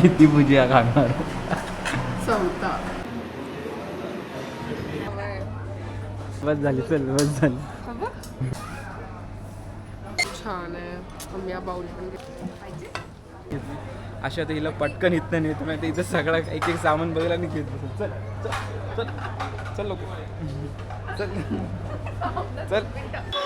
किती भुजिया खाणार चौथा बस झाली चल बस झाली. छान आहे. बाऊल पण अशा तर हिला पटकन इथं नाही तुम्ही आता इथं सगळं एक एक सामान बघायला आणि घेत. चल चल चल चल लोक चल चल.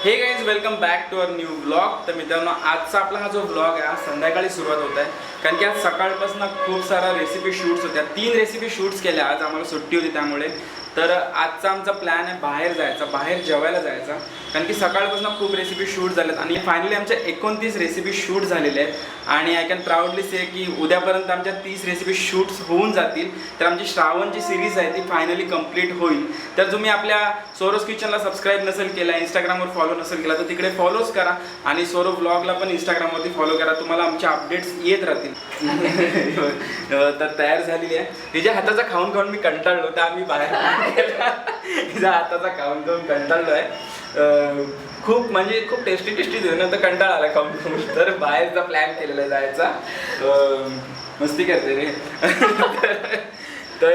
Hey guys welcome back to our new blog तर मित्रांनो आजचा आपला हा जो ब्लॉग आहे संध्याकाळी सुरुवात होत आहे. कारण की आज सकाळपासून खूप सारा रेसिपी शूट्स होत्या. तीन रेसिपी शूट्स केल्या. आज आम्हाला सुट्टी होती त्यामुळे. तर आजचा आमचा प्लॅन आहे बाहेर जायचा बाहेर जेवायला जायचा. कारण की सकाळपासून खूप रेसिपी शूट झाल्यात. आणि फायनली आमच्या एकोणतीस रेसिपी शूट झालेल्या आहेत. आणि आय कॅन प्राऊडली से की उद्यापर्यंत आमच्या तीस रेसिपी शूट्स होऊन जातील. तर आमची श्रावणची सिरीज आहे ती फायनली कंप्लीट होईल. तर तुम्ही आपल्या सोरोस किचनला सबस्क्राईब नसेल केला इंस्टाग्रामवर फॉलो नसेल केला तर तिकडे फॉलोच करा. आणि सोरो ब्लॉगला पण इंस्टाग्रामवरती फॉलो करा. तुम्हाला आमच्या अपडेट्स येत राहतील. तर तयार झालेली आहे. तिच्या हाताचा खाऊन खाऊन मी कंटाळलो तर आम्ही बाहेर तिच्या हाताचा खाऊन खाऊन कंटाळलो आहे. खूप म्हणजे खूप टेस्टी टेस्टी देऊ ना तर कंटाळा आला खाऊन तर बाहेरचा प्लॅन केलेला आहे जायचा. मस्ती करते रे. तर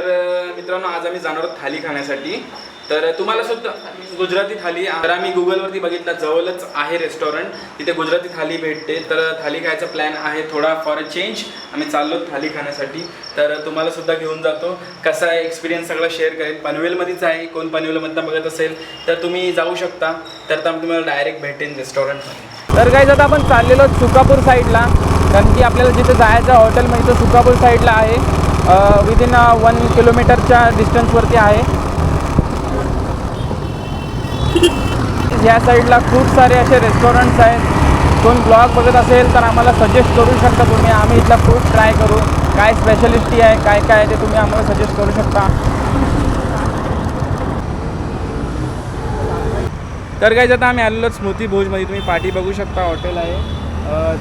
मित्रांनो आज आम्ही जाणार आहोत थाली खाण्यासाठी. तर तुम्हाला सुद्धा गुजराती थाली तर आम्ही गुगलवरती बघितलं जवळच आहे रेस्टॉरंट तिथे गुजराती थाली भेटते. तर थाली खायचा प्लॅन आहे थोडा फॉर अ चेंज आम्ही चाललो थाली खाण्यासाठी. तर तुम्हाला सुद्धा घेऊन जातो. कसा आहे एक्सपिरियन्स सगळा शेअर करेल पनवेलमध्येच आहे. कोण पनवेलमधनं बघत असेल तर तुम्ही जाऊ शकता. तर तुम्हाला डायरेक्ट भेटेन रेस्टॉरंटमध्ये तर काय आता आपण चाललेलो सुकापूर साईडला कारण की आपल्याला जिथे जायचं हॉटेल म्हणजे सुकापूर साईडला आहे. विदिन वन किलोमीटरच्या डिस्टन्सवरती आहे. या साईडला खूप सारे असे रेस्टॉरंट्स आहेत. कोण ब्लॉग बघत असेल तर आम्हाला सजेस्ट करू शकता तुम्ही. आम्ही इथला फूड ट्राय करू. काय स्पेशलिस्टी आहे काय काय आहे ते तुम्ही आम्हाला सजेस्ट करू शकता. तर काय आता आम्ही आलेलो स्मृती भोजमध्ये तुम्ही पाठी बघू शकता हॉटेल आहे.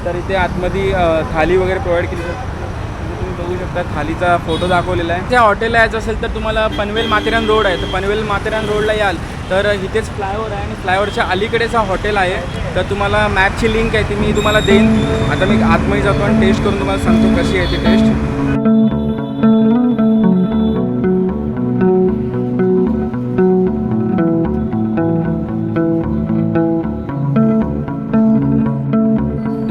तर इथे आतमध्ये थाली वगैरे प्रोव्हाइड केली जाते. शकता थालीचा फोटो दाखवलेला आहे. त्या हॉटेलला यायचं असेल तर तुम्हाला पनवेल माथेरान रोड आहे. तर पनवेल माथेरान रोडला याल. तर इथेच फ्लायओव्हर आहे आणि फ्लायओव्हरच्या अलीकडेच हा हॉटेल आहे. तर तुम्हाला मॅपची लिंक आहे ती मी तुम्हाला देईन. आता मी आतमध्ये जातो आणि टेस्ट करून तुम्हाला सांगतो कशी आहे ती टेस्ट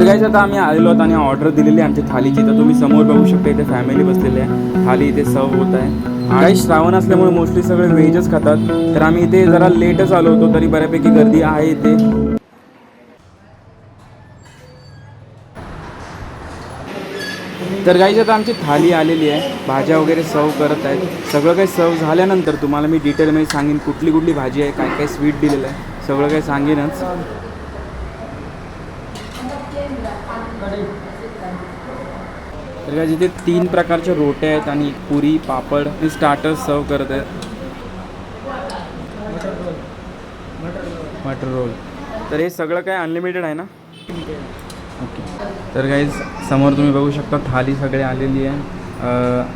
गाईज आता आम्ही आलेलो आहोत आणि ऑर्डर दिलेली आहे आमची थालीची. तर तुम्ही समोर बघू शकता इथे फॅमिली बसलेली आहे. थाली इथे सर्व होत आहे. आणि श्रावण असल्यामुळे मोस्टली सगळे व्हेजच खातात. तर आम्ही इथे जरा लेटच आलो होतो तरी बऱ्यापैकी गर्दी आहे इथे. तर गाईज आता आमची थाली आलेली आहे. भाज्या वगैरे सर्व करत आहेत. सगळं काही सर्व झाल्यानंतर तुम्हाला मी डिटेलमध्ये सांगेन कुठली कुठली भाजी आहे काय काय स्वीट दिलेलं आहे. सगळं काही सांगेनच. तर काय जिथे तीन प्रकारच्या रोट्या आहेत आणि पुरी पापड आणि स्टार्टर्स सर्व करत आहेत. मटर रोल तर हे सगळं काय अनलिमिटेड आहे ना? ओके तर काही समोर तुम्ही बघू शकता थाली सगळे आलेली आहे.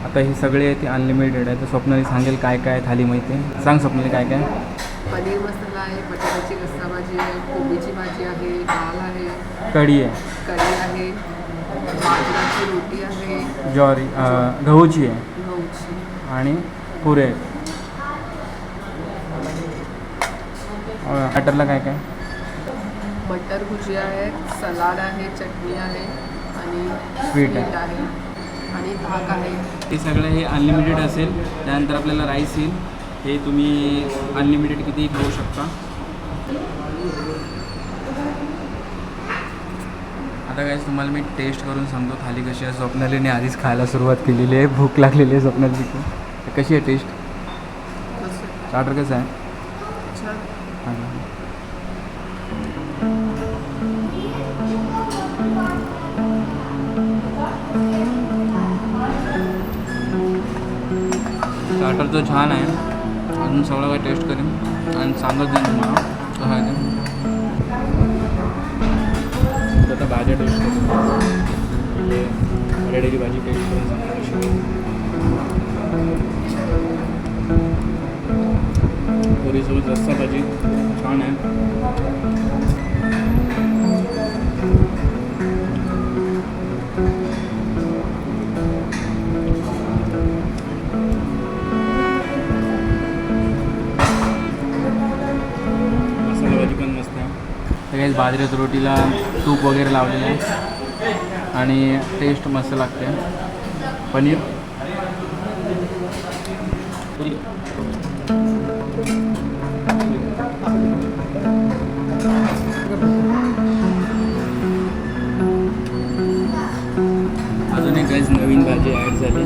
आता हे सगळे आहे ते अनलिमिटेड आहे. तर स्वप्नाली सांगेल काय काय थाली माहिती आहे. सांग स्वप्नाली काय काय पनीर मसाला आहे बटाट्याची रस्सा भाजी आहे कोबीची भाजी आहे दाल आहे कढी आहे. कढी आहे. बाजरीची रोटी आहे ज्वारी अं, गहूची आहे. गहूची. आणि पुरे मॅटरला काय काय? बटर भुजिया आहे सलाड आहे चटणी आहे आणि Sweet आहे. आहे आणि भात आहे. हे सगळं हे अनलिमिटेड असेल. त्यानंतर आपल्याला राईस येईल. हे तुम्ही अनलिमिटेड कितीही खाऊ शकता. आता काय तुम्हाला मी टेस्ट करून सांगतो थाली कशी आहे. स्वप्नालीने आधीच खायला सुरुवात केलेली आहे. भूक लागलेली आहे स्वप्नाली कशी आहे टेस्ट स्टार्टर कसं आहे? हां. स्टार्टर तर छान आहे. अजून सगळं काही टेस्ट करेन. आणि सांगत जाईन तुम्हाला. कसं आहे ते. आता भाज्या टेस्ट करून म्हणजे भाजी टेस्ट करून. पुरीसोबत रस्सा भाजी छान आहे तसेच बाजरीच्या रोटीला तूप वगैरे लावलेलं आहे. आणि टेस्ट मस्त लागते. पनीर. अजून एक काहीच नवीन भाजी ॲड झाली.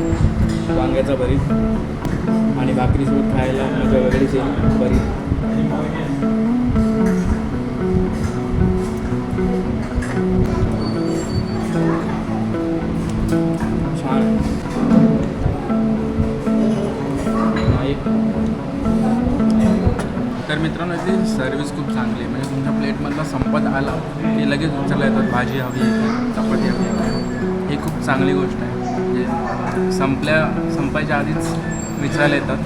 वांग्याचा भरीत. आणि भाकरीसोबत खायला मजा वगैरेच येईल भरीत तर मित्रांनो याची सर्विस खूप चांगली आहे. म्हणजे तुमच्या प्लेटमधला संपत आला की लगेच विचारला येतात. भाजी हवी आहे चपाती हवी आहे. ही खूप चांगली गोष्ट आहे. म्हणजे संपल्या संपायच्या आधीच विचारायला येतात.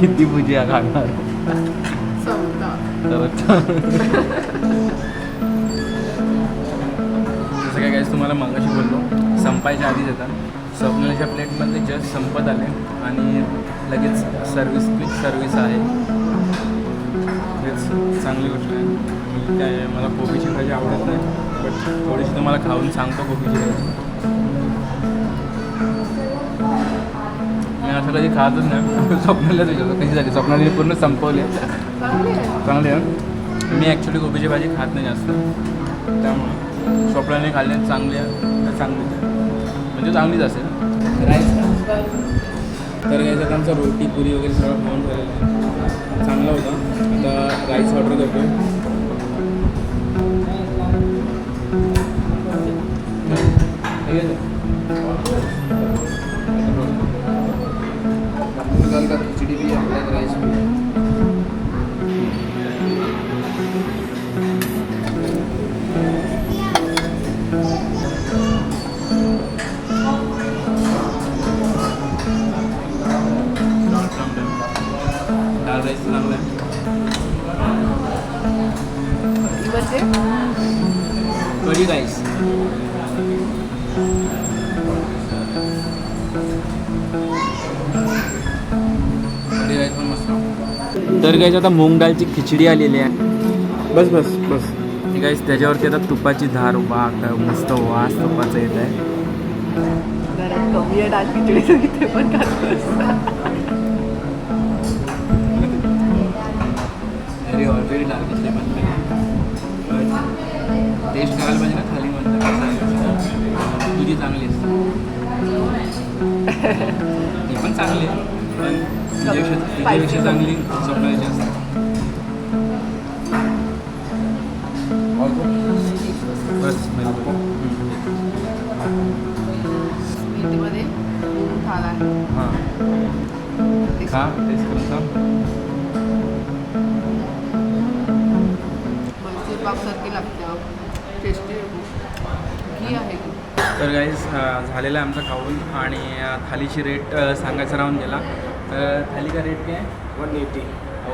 किती भुजिया खाणार? चौदा तुम्हाला मगाशी बोललो संपायच्या आधीच येतात. स्वप्नाच्या प्लेटमध्ये जस्ट संपत आले आणि लगेच सर्विस क्विक सर्विस आहे. तेच चांगली गोष्ट आहे. काय मला कोबीची भाजी आवडत नाही बट थोडीशी तुम्हाला खाऊन सांगतो कोबीची भाजी मी असं कधी खातच नाही. स्वप्नालाच विचारतो कशी झाली? स्वप्नाने पूर्ण संपवली. चांगली आहे. मी ॲक्च्युली कोबीची भाजी खात नाही जास्त. त्यामुळे. स्वप्नाने खाल्ली चांगली तर चांगलीच आहे. म्हणजे चांगलीच असेल. राईस तर याच्यात आमचा रोटी पुरी वगैरे सगळं फोन झालेलं आहे. चांगला होता. आता राईस ऑर्डर करतो खिचड़ी बी आपल्या पण मस्त तर गाईज आता मूग डाळची खिचडी आलेली आहे. बस बस बस. गाईज त्याच्यावरती आता तुपाची धार काय मस्त वास तुपाचा येत आहे. डाळ खिचडी चांगली असते ती पण चांगली पण तिच्यापेक्षा चांगली स्वप्नाची असते बसमध्ये थाल आहे. हां. ते का टेस्ट करून सांग मैसूर पाकसारखी लागते टेस्टी घी आहे. तर गाईज झालेला आहे आमचा खाऊन आणि थालीची रेट सांगायचा राहून गेला तर थाली का रेट काय one eighty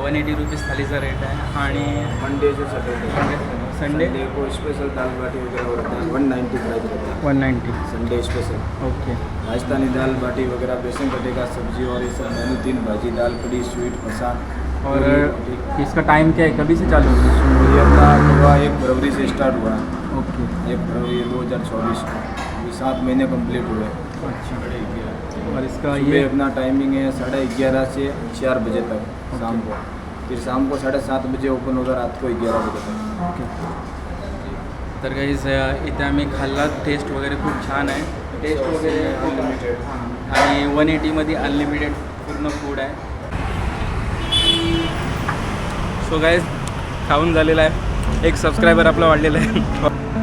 one eighty rupees थालीचा rate आहे आणि मंडे से सैटरडे संडे को स्पेशल दाल बाटी होता है वन नाइन्टी प्राइस रहता है one ninety Sunday special okay Rajasthani दाल बाटी वगैरह बेसन कटे का सब्जी और ये सब मेनू तीन भाजी दाल कड़ी स्वीट फरसान और। इसका टाइम क्या है? कभी से चालू होगा ये अपना हुआ एक फरवरी से स्टार्ट हुआ ओके एक फरवरी दो हज़ार चौबीस को। सात महीने कंप्लीट हुए। अच्छा और इसका ये अपना टाइमिंग है साढ़े ग्यारह से चार बजे तक शाम को। फिर शाम को साढ़े सात बजे ओपन होगा रात को ग्यारह बजे तक। ओके तर काही इथे आम्ही खाल्ला टेस्ट वगैरे खूप छान आहे. टेस्ट वगैरे अनलिमिटेड आणि वन एटीमध्ये अनलिमिटेड पूर्ण फ़ूड आहे. सो गाईज खाऊन झालेला आहे. एक सबस्क्रायबर आपला वाढलेला आहे. अं,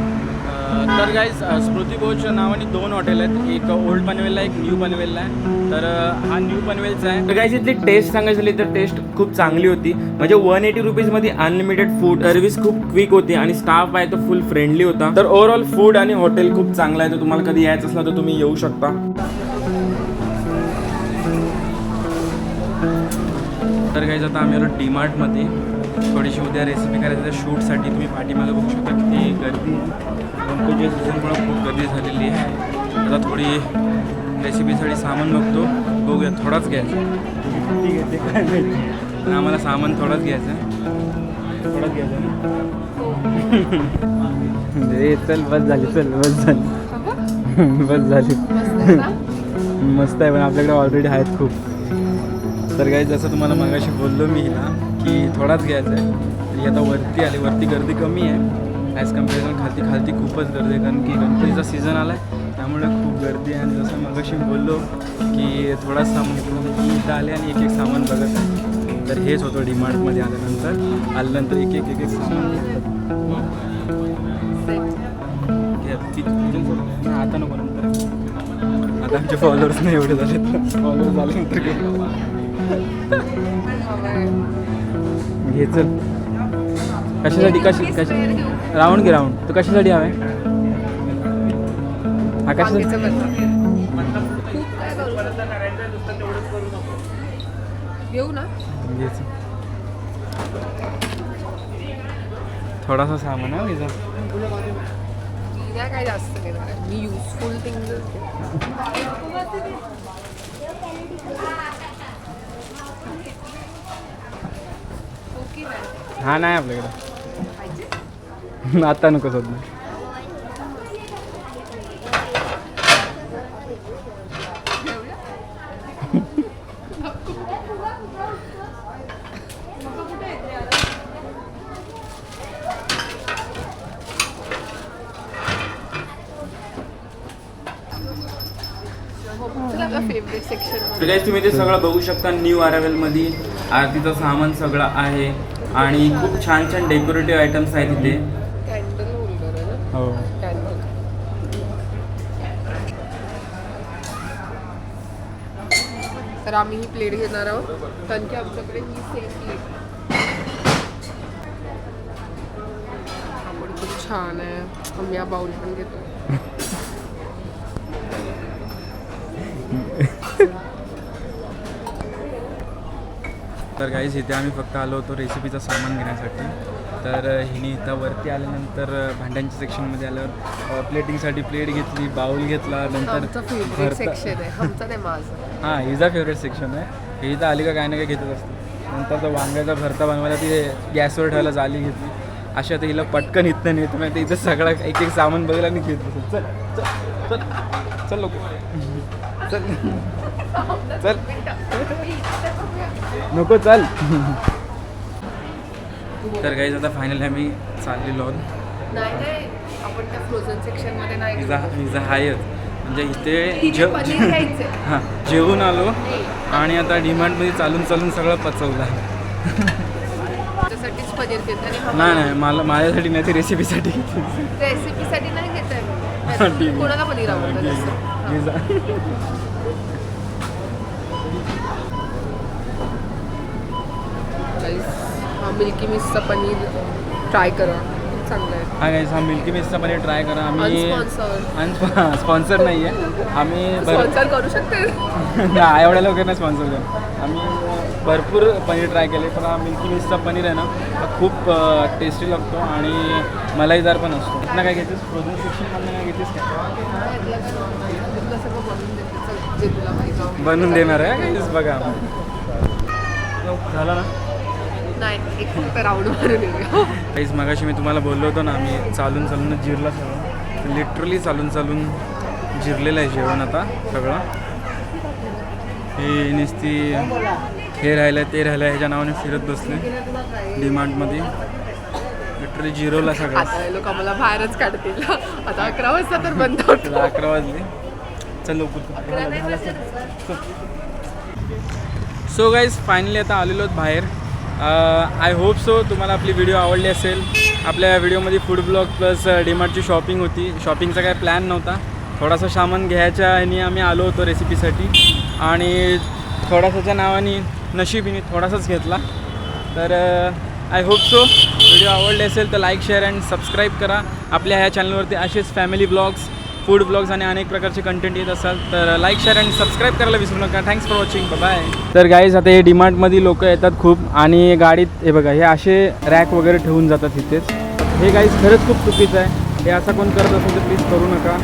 तर गाईज स्मृती भोज नावाने दोन हॉटेल आहेत. एक ओल्ड पनवेलला एक न्यू पनवेलला आहे. तर हा न्यू पनवेलचा आहे. तर गाईज इथली टेस्ट सांगायची झाली तर टेस्ट खूप चांगली होती. म्हणजे वन एटी रुपीजमध्ये अनलिमिटेड फूड सर्व्हिस खूप क्विक होती आणि स्टाफ आहे तो फुल फ्रेंडली होता. तर ओव्हरऑल फूड आणि हॉटेल खूप चांगलं आहे. तर तुम्हाला कधी यायचं असलं तर तुम्ही येऊ शकता. तर काही आता आम्ही आलो डी मार्टमध्ये थोडीशी उद्या रेसिपी करायची तर शूटसाठी तुम्ही पाठीमागे बघू शकता किती गर्दी आहे. गणपतीच्या सीझनमुळे खूप गर्दी झालेली आहे. आता थोडी रेसिपीसाठी सामान बघतो. बघूया थोडाच घ्यायचा. घेते काय माहिती आम्हाला सामान थोडाच घ्यायचं. आहे. थोडाच घ्यायचं ना? रे चल बस झाली चल बस झाली. बस झाली. मस्त आहे पण आपल्याकडे ऑलरेडी आहेत खूप. तर काही जसं तुम्हाला मगाशी बोललो मी ना की थोडाच घ्यायचा आहे. तरी आता वरती आली. वरती गर्दी कमी आहे. ॲज कंपॅरिझन खालती खालती खूपच गर्दी आहे. कारण की गणपतीचा सीझन आला आहे त्यामुळे खूप गर्दी आहे. आणि जसं मगाशी बोललो की थोडा सामान इथं आले आणि एक एक सामान बघत आहे. तर हेच होतं डिमार्टमध्ये आल्यानंतर. आल्यानंतर एक एक एक एक सामान आता नको नंतर. आता आमचे फॉलोअर्स नाही एवढे झाले फॉलोअर्स झाले नंतर चल. कशासाठी? कशी कशी राऊंड घे राऊंड. तू कशासाठी हवे? हा कशासाठी? घेऊ ना. थोडासा सामान आहे काय जास्त. मी युजफुल थिंग ओके मॅम हा नाही आपल्याकडे. आता नको सध्या तुला आपला फेवरेट सेक्शन तर guys, तुम्ही ते सगळं बघू शकता. न्यू अरायवलमध्ये आरतीचं सामान सगळं आहे. आणि खूप छान छान डेकोरेटिव्ह आयटम्स आहेत इथे. हो. कॅन्डल तर आम्ही ही प्लेट घेणार आहोत. कारण की आमच्याकडे ही सेम प्लेट आपण खूप छान आहे. आम्ही हा बाउल पण घेतो. तर काहीच इथे आम्ही फक्त आलो होतो रेसिपीचं सामान घेण्यासाठी तर हिने इथं वरती आल्यानंतर भांड्यांच्या सेक्शनमध्ये आल्यावर प्लेटिंगसाठी प्लेट घेतली बाउल घेतला नंतर हां हिचा फेवरेट सेक्शन आहे ही इथं आली का काय ना काय घेतच असते नंतर तो वांग्याचा भरता बनवायला ती गॅसवर ठेवायला जाली घेतली अशा तर हिला पटकन इथं नाही तर इथं सगळं एक एक सामान बघायला आणि घेत. चल चल चल चल लोक चल. चल. नको चल. तर काही आता फायनली आम्ही चाललेलो आहोत. नाही नाही. आपण त्या फ्रोझन सेक्शनमध्ये नाही विजा गेलो. विजा हायच म्हणजे इथे. हां जेवून आलो आणि आता डिमांडमध्ये चालून चालून सगळं पचवलं. नाही नाही मला माझ्यासाठी नाही ती रेसिपीसाठी रेसिपीसाठी नाही घेत हा, ठीक मी आहे. कोणाला पनीर आवडतं जास्त हा. विजा Guys, हा मिल्की मिसचा पनीर ट्राय करा. खूप चांगला आहे. हा हा मिल्की मिसचा पनीर ट्राय करा. आम्ही. स्पॉन्सर नाही आहे आम्ही स्पॉन्सर करू शकते. नाही, एवढ्या लोकांना स्पॉन्सर करू आम्ही भरपूर पनीर ट्राय केले. पण हा मिल्की मिसचा पनीर आहे ना खूप टेस्टी लागतो आणि मलाईदार पण असतो. ना काय घेतेस? फ्रोझन सेक्शनमधनं काय घेतेस काय? बनवून देणार आहे काहीच बघा. झालं ना? काहीच मगाशी मी तुम्हाला बोललो होतो ना आम्ही चालून चालून जिरला सगळं. लिटरली चालून चालून जिरलेलं आहे जेवण आता सगळं. हे नुसती हे राहिलं ते राहिलं ह्याच्या नावाने फिरत बसले. डिमांडमध्ये लिटरली जिरवला सगळं. लोक आम्हाला बाहेरच काढतील. आता अकरा वाजता तर बंद होतो. अकरा वाजले. चल सो गाईज फायनली आता आलेलो बाहेर. आय होप सो तुम्हाला आपली व्हिडिओ आवडली असेल. आपल्या व्हिडिओमध्ये फूड ब्लॉग प्लस डीमार्टची शॉपिंग होती. शॉपिंगचा काय प्लॅन नव्हता. थोडासा सामान घ्यायच्या ह्यानी आम्ही आलो होतो रेसिपीसाठी आणि थोडासाच्या नावाने नशिबीने थोडासाच घेतला. तर आय होप सो व्हिडिओ आवडले असेल तर लाईक शेअर अँड सबस्क्राईब करा. आपल्या ह्या चॅनलवरती असेच फॅमिली ब्लॉग्स फूड ब्लॉग्स आणि अनेक प्रकारचे कंटेंट येत असाल तर लाईक शेअर अँड सबस्क्राईब करायला विसरू नका. थँक्स फॉर वॉचिंग बाय तर गाईज आता हे डिमार्टमध्ये लोक येतात खूप आणि गाडीत हे बघा हे असे रॅक वगैरे ठेवून जातात इथेच. हे गाईज खरंच खूप चुकीचं आहे. हे असं कोण करत असेल तर प्लीज करू नका.